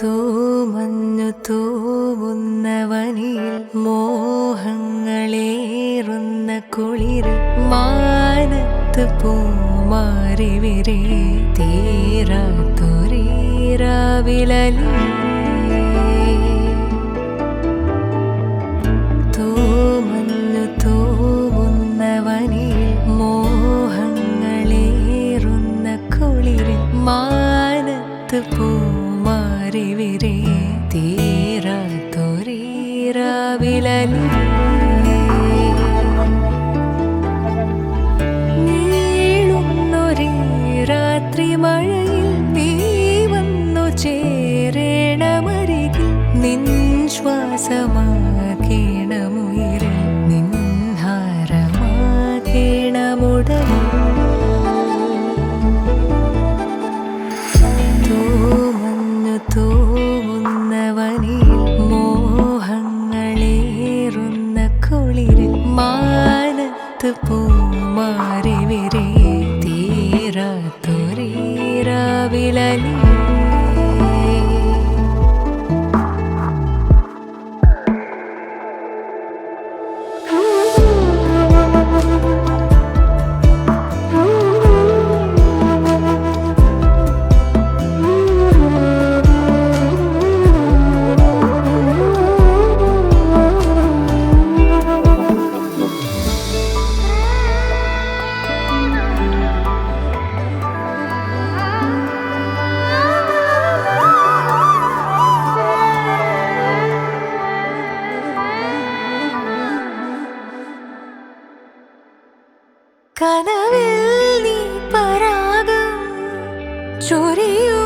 തൂമഞ്ഞു തൂവുന്നവനിൽ മോഹങ്ങളേറുന്ന കുളിരിൽ മാനത്ത് പൂമാറിവിരെ തീരാത്തൊരീരാവിലലി തൂമഞ്ഞു തൂവുന്നവനിൽ മോഹങ്ങളേറുന്ന കുളിരിൽ മാനത്ത് പോ പൂമാറിവിരേ തീരാത്തൊരീരാവിലലി നീളുന്നൊരേ രാത്രി മഴയിൽ നീ വന്നു ചേരേണമരികിൽ നിൻ മാനത്ത് പൂമാറിവിരേ തീരാത്തൊരീരാവിലലി കനവിൽ നീ പരാഗം ചൊരിയും.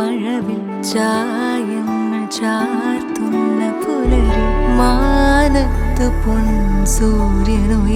മഴവിൽ ചായങ്ങൾ ചാർത്തുന്ന പുലരി മാനത്ത് പൊൻ സൂര്യനുയരെ